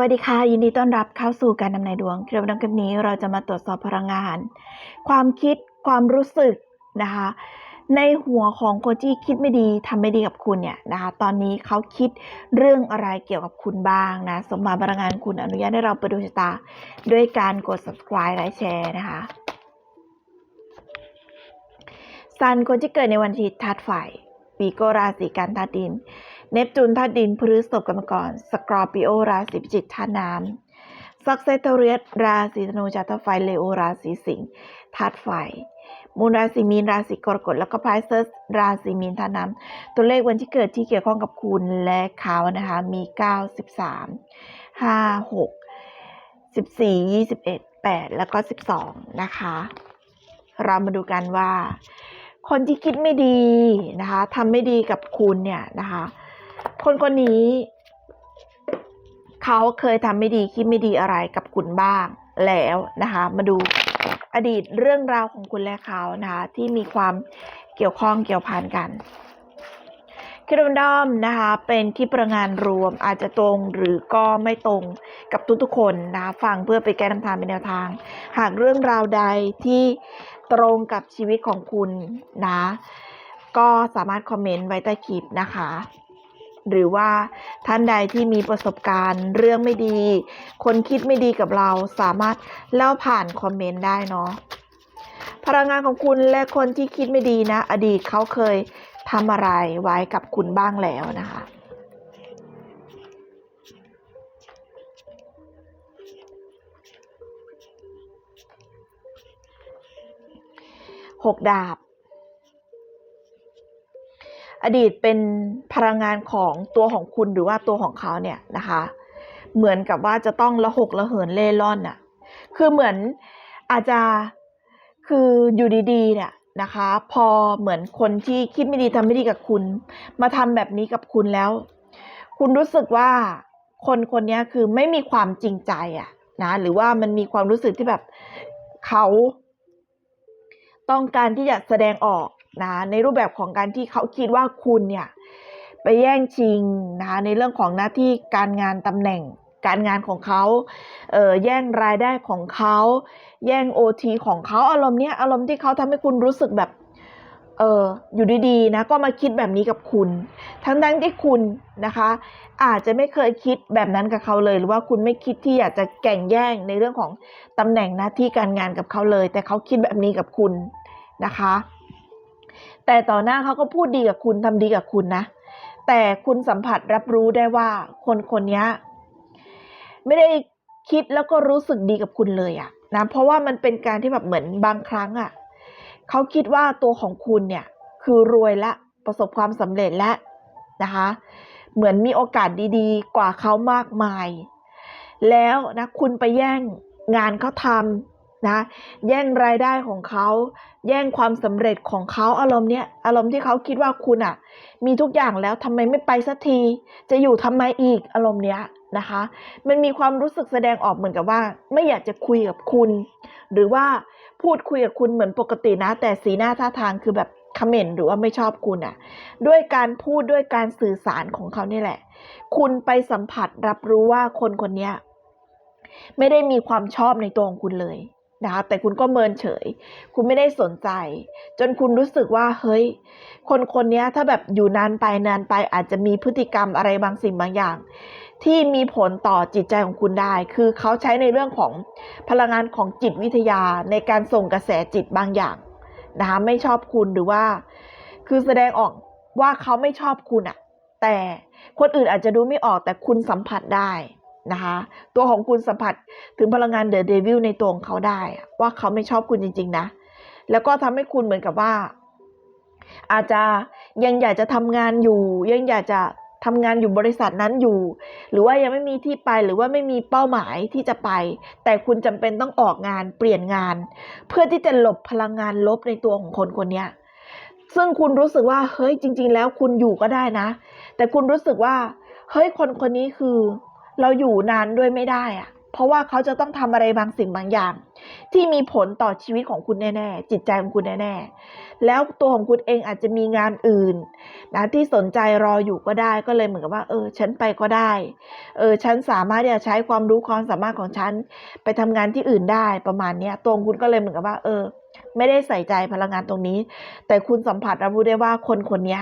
วัสดีค่ะ ยินดีต้อนรับเข้าสู่การนำนายดวงคลิปดังคลิปนี้เราจะมาตรวจสอบพลังงาน ความคิดความรู้สึกนะคะ ในหัวของคนที่คิดไม่ดีทำไม่ดีกับคุณเนี่ยนะคะ ตอนนี้เขาคิดเรื่องอะไรเกี่ยวกับคุณบ้างนะ สมมาพลังงานคุณอนุญาตให้เราไปดูชะตา ด้วยการกด subscribe และแชร์นะคะซันคนที่เกิดในวันอาทิตย์ธาตุไฟ ปีโกราศีกันธาตุดิน เนปจูนธาตุดินพฤษภกรรมกรสกอร์ปิโอราศีพิจิกธาตุน้ำซักเซตเรียสราศีธนูจัตไฟเลโอราศีสิงห์ธาตุไฟมูลราศีมีนราศีกรกฎแล้วก็ไพเซสราศีมีนธาตุน้ำตัวเลขวันที่เกิดที่เกี่ยวข้องกับคุณและเขานะคะมี 9 13 5 6 14 21 8 แล้วก็ 12 นะคะ เรามาดูกันว่า คนที่คิดไม่ดีนะคะทำไม่ดีกับคุณเนี่ยนะคะ คนคนนี้ เขาเคยทำไม่ดีคิดไม่ดีอะไรกับคุณบ้างแล้วนะคะ มาดูอดีตเรื่องราวของคุณและเขานะคะที่มีความเกี่ยวข้องเกี่ยวพันกัน คลิปดอมนะคะเป็นคลิประงานรวมอาจจะตรงหรือก็ไม่ตรงกับทุกๆคนนะคะฟังเพื่อไปแก้นำทางเป็นแนวทาง หากเรื่องราวใดที่ตรงกับชีวิตของคุณนะก็สามารถคอมเมนต์ไว้ใต้คลิปนะคะ หรือว่าท่านใดที่มีประสบการณ์เรื่องไม่ดี คนคิดไม่ดีกับเราสามารถเล่าผ่านคอมเมนต์ได้เนาะพลังงานของคุณและคนที่คิดไม่ดีนะ อดีตเขาเคย ทำอะไรไว้กับคุณบ้างแล้วนะคะหกดาบ อดีตเป็นพลังงานของตัวของคุณหรือว่าตัวของเขาเนี่ยนะคะ เหมือนกับว่าจะต้องละหกละเหินเล่ร่อนน่ะ คือเหมือนอาจจะคืออยู่ดีๆเนี่ย นะคะ พอเหมือนคนที่คิดไม่ดีทำไม่ดีกับคุณ มาทำแบบนี้กับคุณแล้ว คุณรู้สึกว่าคนคนนี้คือไม่มีความจริงใจอะนะหรือว่ามันมีความรู้สึกที่แบบเขาต้องการที่จะแสดงออกนะในรูปแบบของการที่เขาคิดว่าคุณเนี่ยไปแย่งชิงนะในเรื่องของหน้าที่การงานตำแหน่ง การงานของเขาเออแย่งรายได้ของเขาแย่งโอทีของเขาอารมณ์เนี้ยอารมณ์ที่เขาทำให้คุณรู้สึกแบบเอออยู่ดีๆนะก็มาคิดแบบนี้กับคุณ ทั้งทั้งๆที่คุณนะคะ อาจจะไม่เคยคิดแบบนั้นกับเขาเลย หรือว่าคุณไม่คิดที่อยากจะแก่งแย่งในเรื่องของตำแหน่งหน้าที่การงานกับเขาเลย แต่เขาคิดแบบนี้กับคุณนะคะ แต่ต่อหน้าเขาก็พูดดีกับคุณทำดีกับคุณนะ แต่คุณสัมผัสรับรู้ได้ว่าคนคนนี้ ไม่ได้คิดแล้วก็รู้สึกดีกับคุณเลยอะนะเพราะว่ามันเป็นการที่แบบเหมือนบางครั้งอะเขาคิดว่าตัวของคุณเนี่ยคือรวยและประสบความสำเร็จและนะคะ เหมือนมีโอกาสดีๆ กว่าเขามากมาย แล้วนะคุณไปแย่งงานเขาทำนะแย่งรายได้ของเขาแย่งความสำเร็จของเขาอารมณ์เนี้ยอารมณ์ที่เขาคิดว่าคุณอะมีทุกอย่างแล้วทำไมไม่ไปสักที จะอยู่ทำไมอีกอารมณ์เนี้ย นะคะ มันมีความรู้สึกแสดงออกเหมือนกับว่า ไม่อยากจะคุยกับคุณ หรือว่าพูดคุยกับคุณเหมือนปกตินะ แต่สีหน้าท่าทางคือแบบคอมเมนต์หรือว่าไม่ชอบคุณอะ ด้วยการพูดด้วยการสื่อสารของเขานี่แหละ คุณไปสัมผัสรับรู้ว่าคนคนนี้ไม่ได้มีความชอบในตัวของคุณเลยนะคะแต่คุณก็เมินเฉย คุณไม่ได้สนใจ จนคุณรู้สึกว่าเฮ้ย คนคนนี้ถ้าแบบอยู่นานไปนานไปอาจจะมีพฤติกรรมอะไรบางสิ่งบางอย่างที่มีผลต่อจิตใจของคุณได้ คือเขาใช้ในเรื่องของพลังงานของจิตวิทยาในการส่งกระแสจิตบางอย่างนะคะไม่ชอบคุณหรือว่า คือแสดงออกว่าเขาไม่ชอบคุณอะแต่คนอื่นอาจจะดูไม่ออกแต่คุณสัมผัสได้นะคะตัวของคุณสัมผัสถึงพลังงานเดอะเดวิลในตัวของเขาได้ ว่าเขาไม่ชอบคุณจริง ๆ นะ แล้วก็ทำให้คุณเหมือนกับว่า อาจจะยังอยากจะทำงานอยู่ ยังอยากจะ ทำงานอยู่บริษัทนั้นอยู่ หรือว่ายังไม่มีที่ไปหรือว่าไม่มีเป้าหมายที่จะไป แต่คุณจำเป็นต้องออกงานเปลี่ยนงาน เพื่อที่จะหลบพลังงานลบในตัวของคนคนนี้ซึ่งคุณรู้สึกว่าเฮ้ยจริง ๆ แล้วคุณอยู่ก็ได้นะ แต่คุณรู้สึกว่าเฮ้ยคนคนนี้คือ เราอยู่นานด้วยไม่ได้อะ เพราะว่าเขาจะต้องทำอะไรบางสิ่งบางอย่าง ที่มีผลต่อชีวิตของคุณแน่ ๆ จิตใจของคุณแน่ ๆ แล้วตัวของคุณเองอาจจะมีงานอื่นนะที่สนใจรออยู่ก็ได้ก็เลยเหมือนกับว่า เออ ฉันไปก็ได้ เออ ฉันสามารถที่จะใช้ความรู้ความสามารถของฉัน ไปทำงานที่อื่นได้ประมาณเนี้ยตัวของคุณก็เลยเหมือนกับว่า เออ ไม่ได้ใส่ใจพลังงานตรงนี้ แต่คุณสัมผัสรับรู้ได้ว่าคนคนนี้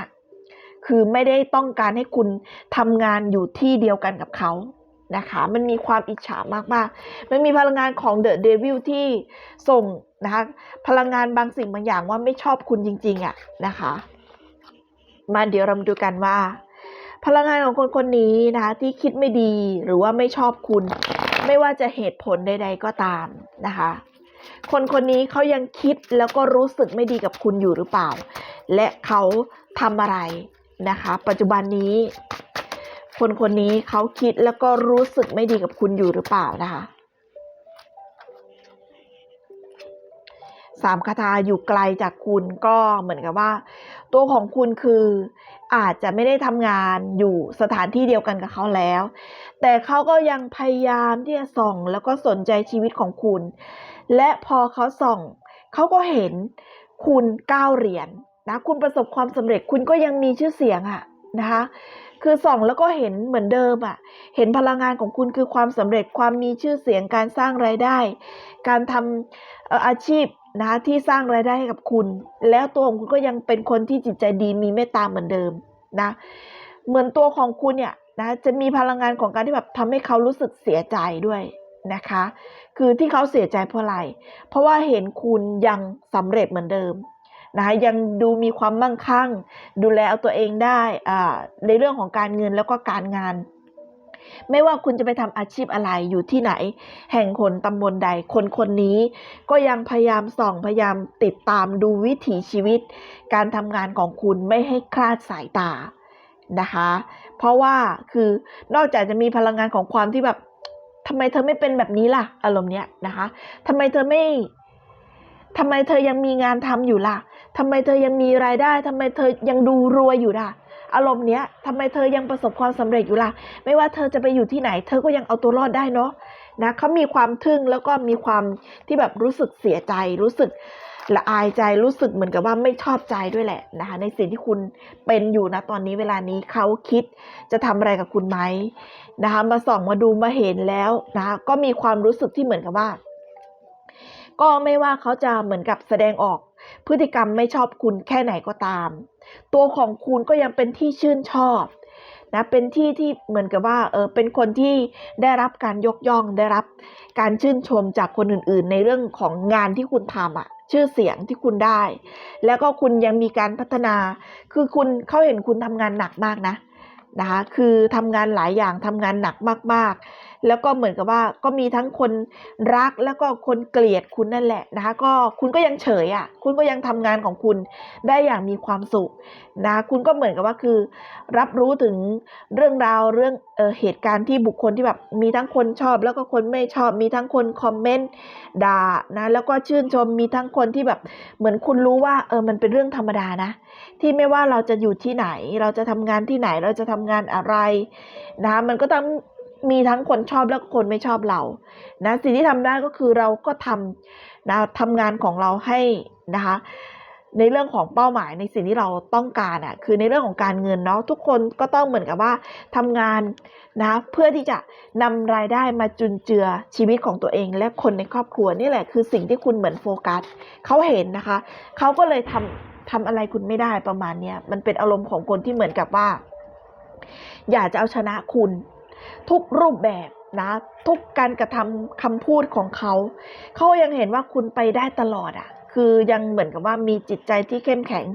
คือไม่ได้ต้องการให้คุณทำงานอยู่ที่เดียวกันกับเขา นะคะ มันมีความอิจฉามากๆ มันมีพลังงานของเดอะเดวิลที่ส่งนะคะพลังงานบางสิ่งบางอย่างว่าไม่ชอบคุณจริงๆอะนะคะ มาเดี๋ยวเรามาดูกันว่า พลังงานของคนคนนี้นะคะที่คิดไม่ดีหรือว่าไม่ชอบคุณ ไม่ว่าจะเหตุผลใด ๆก็ตามนะคะ คนคนนี้เขายังคิดแล้วก็รู้สึกไม่ดีกับคุณอยู่หรือเปล่า และเขาทำอะไรนะคะ ปัจจุบันนี้ คนคนนี้เขาคิดแล้วก็รู้สึกไม่ดีกับคุณอยู่หรือเปล่านะคะสามคาถาอยู่ไกลจากคุณก็เหมือนกับว่า ตัวของคุณคืออาจจะไม่ได้ทำงานอยู่สถานที่เดียวกันกับเขาแล้ว แต่เขาก็ยังพยายามที่จะส่องแล้วก็สนใจชีวิตของคุณ และพอเขาส่องเขาก็เห็นคุณก้าวเหรียญนะคุณประสบความสำเร็จคุณก็ยังมีชื่อเสียงอะนะคะ คือส่องแล้วก็เห็นเหมือนเดิมอะเห็นพลังงานของคุณคือความสำเร็จความมีชื่อเสียงการสร้างรายได้ การทำเอ่ออาชีพนะคะที่สร้างรายได้ให้กับคุณ แล้วตัวของคุณก็ยังเป็นคนที่จิตใจดีมีเมตตาเหมือนเดิมนะ เหมือนตัวของคุณเนี่ยนะจะมีพลังงานของการที่แบบทำให้เขารู้สึกเสียใจด้วยนะคะ คือที่เขาเสียใจเพราะอะไร เพราะว่าเห็นคุณยังสำเร็จเหมือนเดิม นะคะยังดูมีความมั่งคั่ง ดูแลเอาตัวเองได้ในเรื่องของการเงินแล้วก็การงาน ไม่ว่าคุณจะไปทำอาชีพอะไรอยู่ที่ไหน แห่งคนตำบลใดคนคนนี้ ก็ยังพยายามส่องพยายามติดตามดูวิถีชีวิต การทำงานของคุณไม่ให้คลาดสายตานะคะ เพราะว่าคือนอกจากจะมีพลังงานของความที่แบบทำไมเธอไม่เป็นแบบนี้ล่ะ อารมณ์เนี้ยนะคะทำไมเธอไม่ ทำไมเธอยังมีงานทำอยู่ล่ะทำไมเธอยังมีรายได้ทำไมเธอยังดูรวยอยู่ล่ะ อารมณ์เนี้ยทำไมเธอยังประสบความสำเร็จอยู่ล่ะ ไม่ว่าเธอจะไปอยู่ที่ไหน เธอก็ยังเอาตัวรอดได้เนาะนะเขามีความทึ่งแล้วก็มีความที่แบบรู้สึกเสียใจ รู้สึกละอายใจรู้สึกเหมือนกับว่าไม่ชอบใจด้วยแหละนะคะในสิ่งที่คุณเป็นอยู่นะตอนนี้เวลานี้เขาคิดจะทำอะไรกับคุณไหมนะคะมาส่องมาดูมาเห็นแล้วนะคะก็มีความรู้สึกที่เหมือนกับว่า ก็ไม่ว่าเขาจะเหมือนกับแสดงออก พฤติกรรมไม่ชอบคุณแค่ไหนก็ตาม ตัวของคุณก็ยังเป็นที่ชื่นชอบนะเป็นที่ที่เหมือนกับว่าเออเป็นคนที่ได้รับการยกย่องได้รับการชื่นชมจากคนอื่น ๆ ในเรื่องของงานที่คุณทำอะชื่อเสียงที่คุณได้ แล้วก็คุณยังมีการพัฒนา คือคุณเขาเห็นคุณทำงานหนักมากนะนะคะคือทำงานหลายอย่างทำงานหนักมากๆ แล้วก็เหมือนกับว่าก็มีทั้งคนรักแล้วก็คนเกลียดคุณนั่นแหละนะคะ ก็คุณก็ยังเฉยอะ่ะ คุณก็ยังทำงานของคุณได้อย่างมีความสุขนะคุณก็เหมือนกับว่าคือ รับรู้ถึงเรื่องราวเรื่องเออเหตุการณ์ที่บุคคลที่แบบมีทั้งคนชอบ แล้วก็คนไม่ชอบ มีทั้งคนคอมเมนต์ด่านะแล้วก็ชื่นชมมีทั้งคนที่แบบเหมือนคุณรู้ว่าเออมันเป็นเรื่องธรรมดานะ ที่ไม่ว่าเราจะอยู่ที่ไหน เราจะทำงานที่ไหนเราจะทำงานอะไรนะคะมันก็ต้อง มีทั้งคนชอบและคนไม่ชอบเรานะสิ่งที่ทำได้ก็คือเราก็ทำนะทำงานของเราให้นะคะในเรื่องของเป้าหมายในสิ่งที่เราต้องการอะคือในเรื่องของการเงินเนาะทุกคนก็ต้องเหมือนกับว่าทำงานนะเพื่อที่จะนำรายได้มาจุนเจือชีวิตของตัวเอง และคนในครอบครัวนี่แหละคือสิ่งที่คุณเหมือนโฟกัสเขาเห็นนะคะเขาก็เลยทำทำอะไรคุณไม่ได้ประมาณเนี้ยมันเป็นอารมณ์ของคนที่เหมือนกับว่า อยากจะเอาชนะคุณ ทุกรูปแบบนะ ทุกการกระทำคำพูดของเขาเขายังเห็นว่าคุณไปได้ตลอดอะ่ะ คือยังเหมือนกับว่ามีจิตใจที่เข้มแข็ง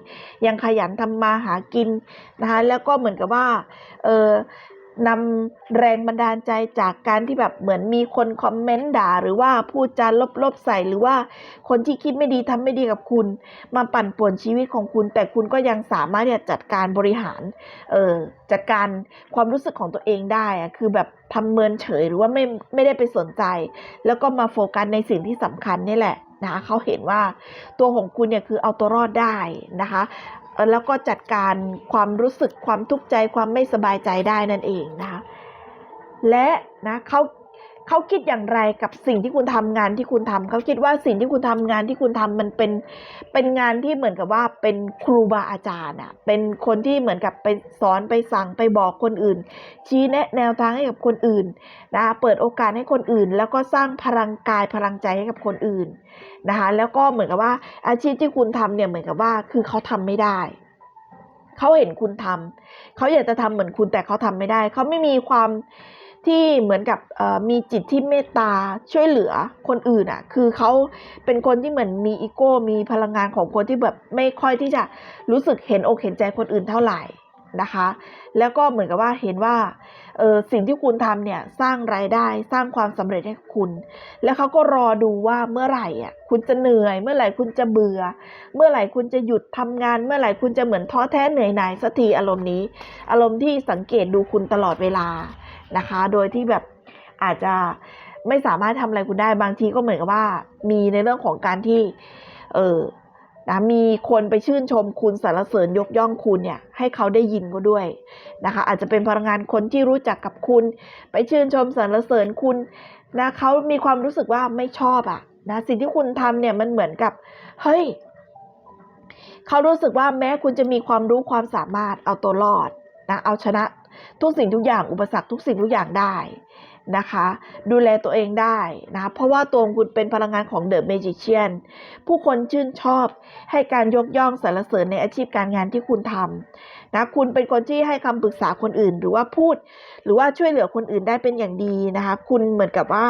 ยังขยันทำมาหากินนะคะแล้วก็เหมือนกับว่าเออ นำแรงบันดาลใจจากการที่แบบเหมือนมีคนคอมเมนต์ด่า หรือว่าพูดจาลบๆใส่หรือว่าคนที่คิดไม่ดีทำไม่ดีกับคุณ มาปั่นป่วนชีวิตของคุณ แต่คุณก็ยังสามารถที่จะจัดการบริหารเออจัดการความรู้สึกของตัวเองได้อะคือแบบทำเมินเฉยหรือว่าไม่ไม่ได้ไปสนใจ แล้วก็มาโฟกัสในสิ่งที่สำคัญนี่แหละนะคะเขาเห็นว่าตัวของคุณเนี่ยคือเอาตัวรอดได้นะคะ แล้วก็จัดการความรู้สึกความทุกข์ใจความไม่สบายใจได้นั่นเองนะคะและนะเขา เขาคิดอย่างไรกับสิ่งที่คุณทำงานที่คุณทำเขาคิดว่าสิ่งที่คุณทำงานที่คุณทำมันเป็นเป็นงานที่เหมือนกับว่าเป็นครูบาอาจารย์อะเป็นคนที่เหมือนกับไปสอนไปสั่งไปบอกคนอื่น ชี้แนะแนวทางให้กับคนอื่นนะคะเปิดโอกาสให้คนอื่น แล้วก็สร้างพลังกายพลังใจให้กับคนอื่นนะคะแล้วก็เหมือนกับว่าอาชีพที่คุณทำเนี่ยเหมือนกับว่าคือเขาทำไม่ได้เขาเห็นคุณทำเขาอยากจะทำเหมือนคุณแต่เขาทำไม่ได้ เขาไม่มีความ ที่เหมือนกับมีจิตที่เมตตาช่วยเหลือคนอื่นอะ คือเขาเป็นคนที่เหมือนมีอีโก้ มีพลังงานของคนที่แบบไม่ค่อยที่จะรู้สึกเห็นอกเห็นใจคนอื่นเท่าไหร่นะคะ แล้วก็เหมือนกับว่าเห็นว่าเออสิ่งที่คุณทำเนี่ยสร้างรายได้สร้างความสำเร็จให้คุณ แล้วเขาก็รอดูว่าเมื่อไหร่อะคุณจะเหนื่อย เมื่อไหร่คุณจะเบื่อ เมื่อไหร่คุณจะหยุดทำงาน เมื่อไหร่คุณจะเหมือนท้อแท้เหนื่อยหน่ายสักทีอารมณ์นี้ อารมณ์ที่สังเกตดูคุณตลอดเวลา นะคะ โดยที่แบบอาจจะไม่สามารถทำอะไรคุณได้บางทีก็เหมือนกับว่า มีในเรื่องของการที่ เออนะมีคนไปชื่นชมคุณสรรเสริญยกย่องคุณเนี่ย ให้เขาได้ยินก็ด้วยนะคะ อาจจะเป็นพลังงานคนที่รู้จักกับคุณ ไปชื่นชมสรรเสริญคุณนะเขามีความรู้สึกว่าไม่ชอบอะนะสิ่งที่คุณทำเนี่ยมันเหมือนกับ เฮ้ยเขารู้สึกว่าแม้คุณจะมีความรู้ความสามารถเอาตัวรอดนะเอาชนะ ทุกสิ่งทุกอย่างอุปสรรคทุกสิ่งทุกอย่างได้นะคะ ดูแลตัวเองได้นะ เพราะว่าตัวคุณเป็นพลังงานของเดอะเมจิเชียนผู้คนชื่นชอบให้การยกย่องสรรเสริญในอาชีพการงานที่คุณทำนะคุณเป็นคนที่ให้คำปรึกษาคนอื่น หรือว่าพูด หรือว่าช่วยเหลือคนอื่นได้เป็นอย่างดีนะคะ คุณเหมือนกับว่า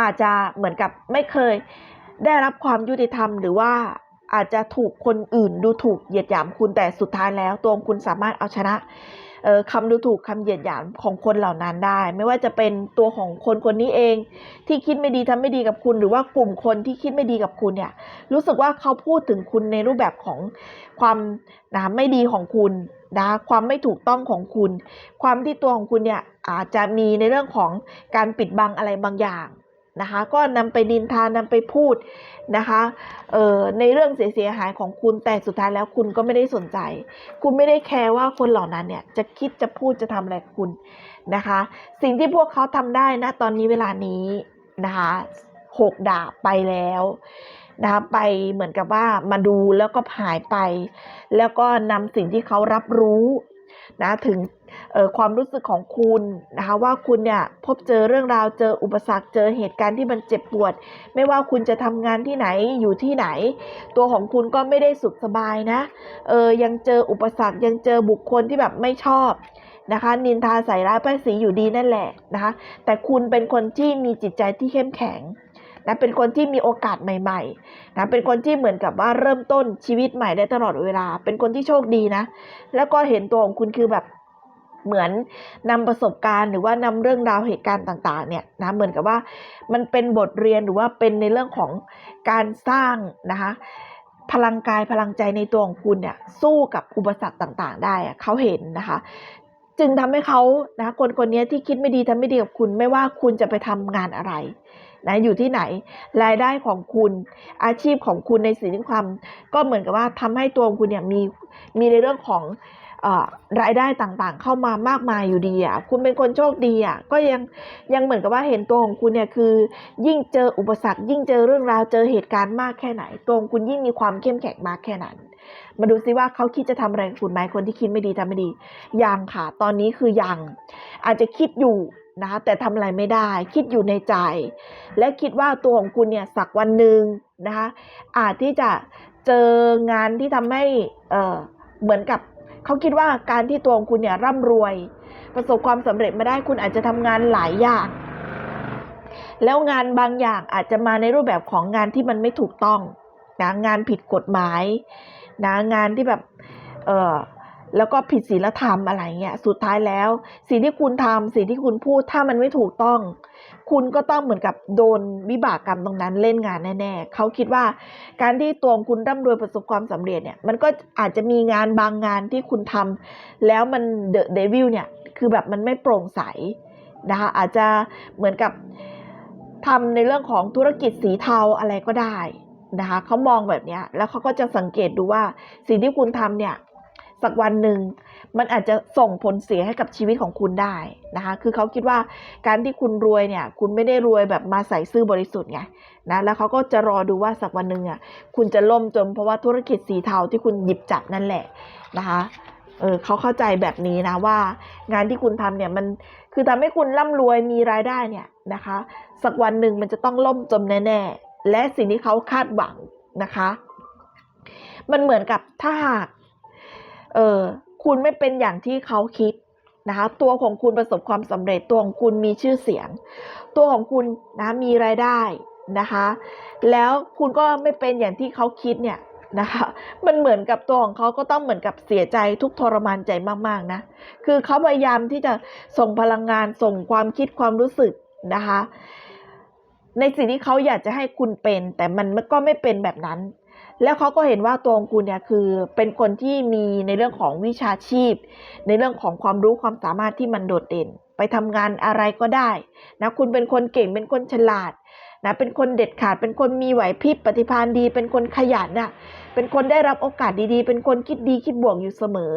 อาจจะเหมือนกับไม่เคยได้รับความยุติธรรมหรือว่า อาจจะถูกคนอื่นดูถูกเหยียดหยามคุณแต่สุดท้ายแล้วตัวคุณสามารถเอาชนะคำดูถูกคำเหยียดหยามของคนเหล่านั้นได้ ไม่ว่าจะเป็นตัวของคนคนนี้เอง ที่คิดไม่ดีทำไม่ดีกับคุณ หรือว่ากลุ่มคนที่คิดไม่ดีกับคุณเนี่ยรู้สึกว่าเขาพูดถึงคุณในรูปแบบของความนะไม่ดีของคุณนะความไม่ถูกต้องของคุณ ความที่ตัวของคุณเนี่ยอาจจะมีในเรื่องของการปิดบังอะไรบางอย่าง นะคะ ก็นำไปนินทานำไปพูดนะคะเอ่อในเรื่องเสียหายของคุณแต่สุดท้ายแล้วคุณก็ไม่ได้สนใจ คุณไม่ได้แคร์ว่าคนเหล่านั้นเนี่ยจะคิดจะพูดจะทำอะไรคุณนะคะ สิ่งที่พวกเขาทำได้นะตอนนี้เวลานี้นะคะหกดาบไปแล้วนะคะไปเหมือนกับว่ามาดูแล้วก็หายไป แล้วก็นำสิ่งที่เขารับรู้ นะถึงความรู้สึกของคุณนะคะว่าคุณเนี่ยพบเจอเรื่องราวเจออุปสรรคเจอเหตุการณ์ที่มันเจ็บปวด ไม่ว่าคุณจะทำงานที่ไหนอยู่ที่ไหน ตัวของคุณก็ไม่ได้สุขสบายนะเออยังเจออุปสรรคยังเจอบุคคลที่แบบไม่ชอบนะคะนินทาใส่ร้ายป้ายสีอยู่ดีนั่นแหละนะคะแต่คุณเป็นคนที่มีจิตใจที่เข้มแข็ง นะเป็นคนที่มีโอกาสใหม่ๆนะเป็นคนที่เหมือนกับว่าเริ่มต้นชีวิตใหม่ได้ตลอดเวลา เป็นคนที่โชคดีนะ แล้วก็เห็นตัวของคุณคือแบบเหมือนนำประสบการณ์หรือว่านำเรื่องราวเหตุการณ์ต่างๆเนี่ยนะเหมือนกับว่ามันเป็นบทเรียนหรือว่าเป็นในเรื่องของการสร้างนะคะพลังกายพลังใจในตัวของคุณเนี่ยสู้กับอุปสรรคต่างๆ ได้เขาเห็นนะคะ จึงทำให้เขานะคนคนนี้ที่คิดไม่ดีทำไม่ดีกับคุณไม่ว่าคุณจะไปทำงานอะไร นะอยู่ที่ไหน รายได้ของคุณอาชีพของคุณในสิ่งที่ความก็เหมือนกับว่าทำให้ตัวของคุณเนี่ยมีมีในเรื่องของรายได้ต่างๆ เข้ามามากมายอยู่ดีอะคุณเป็นคนโชคดีอะก็ยังยังเหมือนกับว่าเห็นตัวของคุณเนี่ยคือยิ่งเจออุปสรรค ยิ่งเจอเรื่องราวเจอเหตุการณ์มากแค่ไหน ตัวของคุณยิ่งมีความเข้มแข็งมากแค่นั้น มาดูซิว่าเขาคิดจะทำอะไรคุณไหมคนที่คิดไม่ดีทำไม่ดียังค่ะ ตอนนี้คือยังอาจจะคิดอยู่ นะคะแต่ทำอะไรไม่ได้คิดอยู่ในใจ และคิดว่าตัวของคุณเนี่ยสักวันหนึ่งนะคะอาจที่จะเจองานที่ทำให้เออเหมือนกับเขาคิดว่าการที่ตัวของคุณเนี่ยร่ำรวย ประสบความสำเร็จมาได้คุณอาจจะทำงานหลายอย่าง แล้วงานบางอย่างอาจจะมาในรูปแบบของงานที่มันไม่ถูกต้องนะงานผิดกฎหมายนะงานที่แบบเออ แล้วก็ผิดศีลธรรมอะไรเงี้ย สุดท้ายแล้ว สิ่งที่คุณทำสิ่งที่คุณพูดถ้ามันไม่ถูกต้อง คุณก็ต้องเหมือนกับโดนวิบากกรรมตรงนั้นเล่นงานแน่ๆเขาคิดว่า การที่ตัวคุณร่ำรวยประสบความสำเร็จเนี่ย มันก็อาจจะมีงานบางงานที่คุณทำแล้วมันเดอะเดวิลเนี่ย คือแบบมันไม่โปร่งใสนะคะอาจจะเหมือนกับทำในเรื่องของธุรกิจสีเทาอะไรก็ได้นะคะเขามองแบบนี้แล้วเขาก็จะสังเกตดูว่าสิ่งที่คุณทำเนี่ย สักวันหนึ่งมันอาจจะส่งผลเสียให้กับชีวิตของคุณได้นะคะ คือเขาคิดว่าการที่คุณรวยเนี่ย คุณไม่ได้รวยแบบมาใส่ซื่อบริสุทธิ์ไงนะ แล้วเขาก็จะรอดูว่าสักวันหนึ่งอะ คุณจะล่มจมเพราะว่าธุรกิจสีเทาที่คุณหยิบจับนั่นแหละนะคะเออเขาเข้าใจแบบนี้นะว่างานที่คุณทำเนี่ยมันคือทำให้คุณร่ำรวยมีรายได้เนี่ยนะคะ สักวันหนึ่งมันจะต้องล่มจมแน่ๆและสิ่งที่เขาคาดหวังนะคะ มันเหมือนกับถ้าหาก เออคุณไม่เป็นอย่างที่เขาคิดนะคะตัวของคุณประสบความสำเร็จตัวของคุณมีชื่อเสียง ตัวของคุณนะมีรายได้นะคะ แล้วคุณก็ไม่เป็นอย่างที่เขาคิดเนี่ยนะคะมันเหมือนกับตัวของเขาก็ต้องเหมือนกับเสียใจทุกทรมานใจมากๆนะคือเขาพยายามที่จะส่งพลังงานส่งความคิดความรู้สึกนะคะ ในสิ่งที่เขาอยากจะให้คุณเป็น แต่มันก็ไม่เป็นแบบนั้น แล้วเขาก็เห็นว่าตัวของคุณเนี่ยคือเป็นคนที่มีในเรื่องของวิชาชีพ ในเรื่องของความรู้ความสามารถที่มันโดดเด่น ไปทำงานอะไรก็ได้นะคุณเป็นคนเก่งเป็นคนฉลาดนะเป็นคนเด็ดขาดเป็นคนมีไหวพริบปฏิภาณดี เป็นคนขยันน่ะเป็นคนได้รับโอกาสดีๆ เป็นคนคิดดีคิดบวกอยู่เสมอ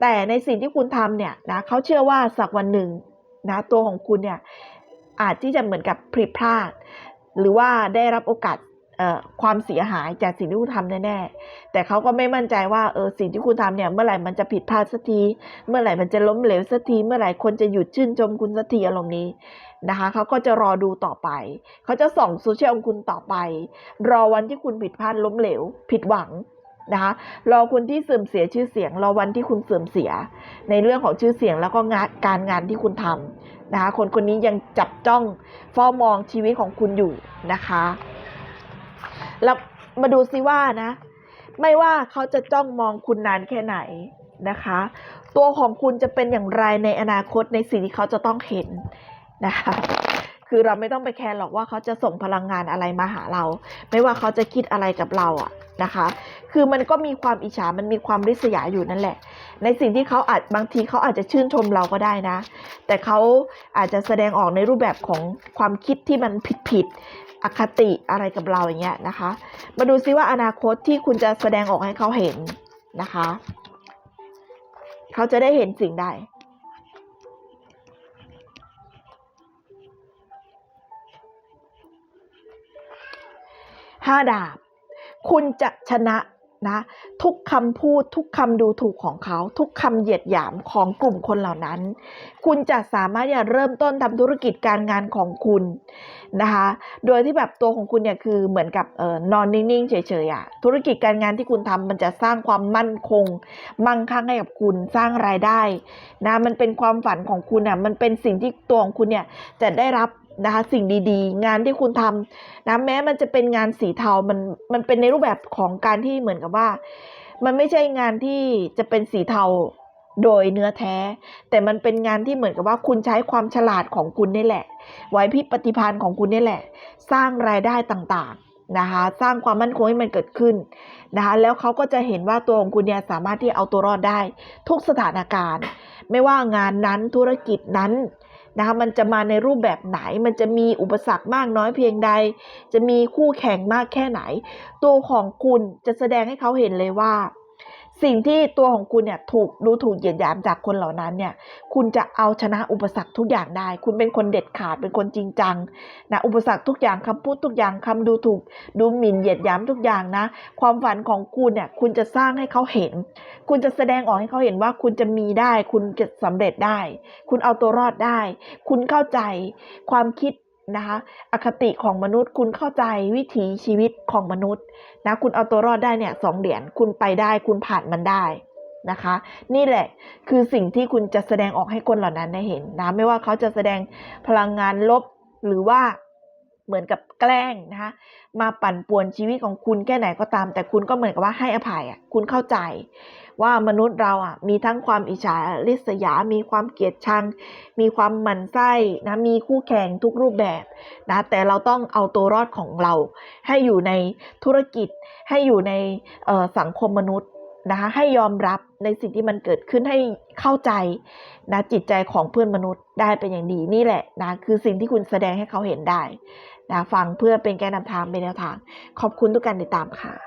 แต่ในสิ่งที่คุณทำเนี่ยนะเขาเชื่อว่าสักวันหนึ่งนะตัวของคุณเนี่ยอาจที่จะเหมือนกับผิดพลาด หรือว่าได้รับโอกาส ความเสียหายจากสิ่งที่คุณทำแน่ๆ แต่เขาก็ไม่มั่นใจว่าเออสิ่งที่คุณทำเนี่ยเมื่อไหร่มันจะผิดพลาดสักที เมื่อไหร่มันจะล้มเหลวสักที เมื่อไหร่คนจะหยุดชื่นชมคุณสักทีอารมณ์นี้นะคะเขาก็จะรอดูต่อไป เขาจะส่องโซเชียลของคุณต่อไป รอวันที่คุณผิดพลาดล้มเหลว ผิดหวังนะคะรอคุณที่เสื่อมเสียชื่อเสียง รอวันที่คุณเสื่อมเสีย ในเรื่องของชื่อเสียงแล้วก็งานการงานที่คุณทำนะคะคนคนนี้ยังจับจ้องเฝ้ามองชีวิตของคุณอยู่นะคะ แล้วมาดูซิว่านะ ไม่ว่าเขาจะจ้องมองคุณนานแค่ไหนนะคะ ตัวของคุณจะเป็นอย่างไรในอนาคตในสิ่งที่เขาจะต้องเห็นนะคะคือเราไม่ต้องไปแคร์หรอกว่าเขาจะส่งพลังงานอะไรมาหาเรา ไม่ว่าเขาจะคิดอะไรกับเราอะนะคะ คือมันก็มีความอิจฉา มันมีความริษยาอยู่นั่นแหละ ในสิ่งที่เขาอาจบางทีเขาอาจจะชื่นชมเราก็ได้นะ แต่เขาอาจจะแสดงออกในรูปแบบของความคิดที่มันผิดผิด อคติอะไรกับเราอย่างเงี้ยนะคะ มาดูซิว่าอนาคตที่คุณจะแสดงออกให้เขาเห็นนะคะ เขาจะได้เห็นสิ่งใดห้าดาบ คุณจะชนะ นะทุกคำพูดทุกคำดูถูกของเขา ทุกคำเหยียดหยามของกลุ่มคนเหล่านั้น คุณจะสามารถจะเริ่มต้นทำธุรกิจการงานของคุณนะคะโดยที่แบบตัวของคุณเนี่ยคือเหมือนกับเออนอนนิ่งๆเฉยๆอะธุรกิจการงานที่คุณทำมันจะสร้างความมั่นคง มั่งคั่งให้กับคุณสร้างรายได้นะมันเป็นความฝันของคุณอะมันเป็นสิ่งที่ตัวของคุณเนี่ยจะได้รับ นะคะสิ่งดีๆ งานที่คุณทำนะแม้มันจะเป็นงานสีเทามันมันเป็นในรูปแบบของการที่เหมือนกับว่า มันไม่ใช่งานที่จะเป็นสีเทาโดยเนื้อแท้ แต่มันเป็นงานที่เหมือนกับว่าคุณใช้ความฉลาดของคุณนี่แหละไหวพริบปฏิภาณของคุณนี่แหละ สร้างรายได้ต่างๆนะคะ สร้างความมั่นคงให้มันเกิดขึ้นนะคะ แล้วเขาก็จะเห็นว่าตัวของคุณเนี่ยสามารถที่เอาตัวรอดได้ ทุกสถานการณ์ ไม่ว่างานนั้นธุรกิจนั้น นะคะมันจะมาในรูปแบบไหน มันจะมีอุปสรรคมากน้อยเพียงใด จะมีคู่แข่งมากแค่ไหน ตัวของคุณจะแสดงให้เขาเห็นเลยว่า สิ่งที่ตัวของคุณเนี่ยถูกดูถูกเหยียดหยามจากคนเหล่านั้นเนี่ย คุณจะเอาชนะอุปสรรคทุกอย่างได้ คุณเป็นคนเด็ดขาดเป็นคนจริงจังนะอุปสรรคทุกอย่างคำพูดทุกอย่างคำดูถูกดูหมิ่นเหยียดหยามทุกอย่างนะ ความฝันของคุณเนี่ยคุณจะสร้างให้เขาเห็น คุณจะแสดงออกให้เขาเห็นว่าคุณจะมีได้ คุณจะสำเร็จได้ คุณเอาตัวรอดได้ คุณเข้าใจความคิด นะคะอคติของมนุษย์ คุณเข้าใจวิถีชีวิตของมนุษย์นะคุณเอาตัวรอดได้เนี่ยสองเหรียญคุณไปได้คุณผ่านมันได้นะคะ นี่แหละคือสิ่งที่คุณจะแสดงออกให้คนเหล่านั้นได้เห็นนะไม่ว่าเขาจะแสดงพลังงานลบหรือว่า เหมือนกับแกล้งนะคะมาปั่นป่วนชีวิตของคุณแค่ไหนก็ตาม แต่คุณก็เหมือนกับว่าให้อภัยอะคุณเข้าใจ ว่ามนุษย์เราอะมีทั้งความอิจฉาริษยา มีความเกลียดชัง มีความหมั่นไส้นะมีคู่แข่งทุกรูปแบบนะแต่เราต้องเอาตัวรอดของเรา ให้อยู่ในธุรกิจให้อยู่ในสังคมมนุษย์นะคะให้ยอมรับในสิ่งที่มันเกิดขึ้นให้เข้าใจนะจิตใจของเพื่อนมนุษย์ได้เป็นอย่างดีนี่แหละนะคือสิ่งที่คุณแสดงให้เขาเห็นได้ นะฟังเพื่อเป็นแกนนำทางเป็นแนวทาง ขอบคุณทุกการติดตามค่ะ